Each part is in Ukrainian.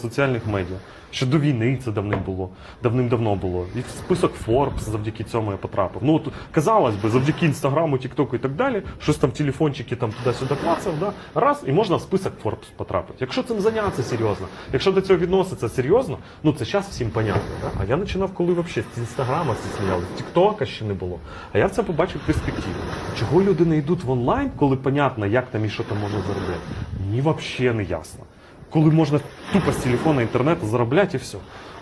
соціальних медіа. Ще до війни це давним було, давним-давно було. І в список Forbes завдяки цьому я потрапив. Ну от казалось би, завдяки інстаграму, Тіктоку і так далі, щось там телефончики там туди-сюди клацав, да? раз, і можна в список Forbes потрапити. Якщо цим зайнятися серйозно, якщо до цього відноситься серйозно, ну це зараз всім понятно. Да? А я починав, коли взагалі з інстаграма всі сміялися, Тіктока ще не було. А я це побачив перспективу. Чого люди не йдуть в онлайн, коли понятно, як там і що там можна заробляти? Мені взагалі не ясно. Коли можна тупо з телефона інтернету заробляти і все.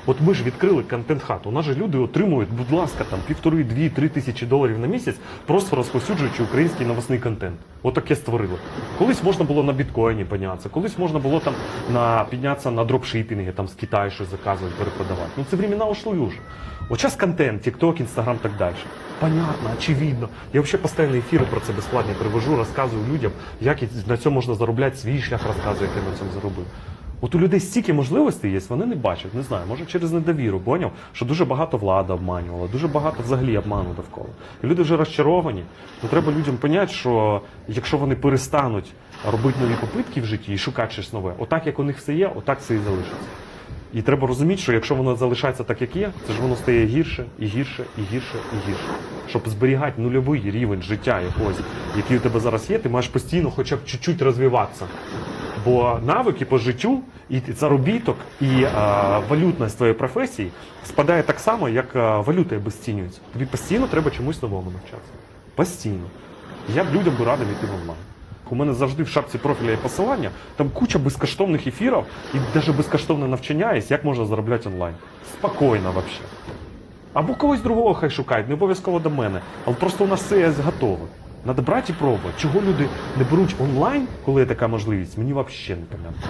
От ми ж відкрили контент-хату. У нас же люди отримують, будь ласка, там півтори, дві, три тисячі доларів на місяць, просто розповсюджуючи український новосний контент. Отаке створили. Колись можна було на біткоїні піднятися, колись можна було там на піднятися на дропшипінги, там з Китаю щось заказувати, перепродавати. Ну це времена ушли уже. От контент, TikTok, Instagram так далі. Понятно, очевидно. Я взагалі постійно ефіри про це безплатні привожу, розказую людям, як на цьому можна заробляти свій шлях, розказую, як я на цьому заробив. От у людей стільки можливостей є, вони не бачать, не знаю, може через недовіру, поняв, що дуже багато влада обманювала, дуже багато взагалі обману довкола. І люди вже розчаровані. То треба людям поняти, що якщо вони перестануть робити нові попитки в житті і шукати щось нове, отак як у них все є, отак все і залишиться. І треба розуміти, що якщо воно залишається так, як є, це ж воно стає гірше і гірше, і гірше, і гірше. Щоб зберігати нульовий рівень життя якогось, який у тебе зараз є, ти маєш постійно хоча б чуть-чуть розвиватися. Бо навики по життю, і заробіток, і а, валютність твоєї професії спадає так само, як а, валюта обесцінюється. Тобі постійно треба чомусь новому навчатися. Постійно. Я б людям би радив йти в онлайн. У мене завжди в шапці профіля є посилання, там куча безкоштовних ефірів і навіть безкоштовне навчання є, як можна заробляти онлайн. Спокійно взагалі. Або когось другого хай шукають, не обов'язково до мене. Але просто у нас все є готове. Надо брати і пробувати. Чого люди не беруть онлайн, коли є така можливість, мені взагалі не понятно.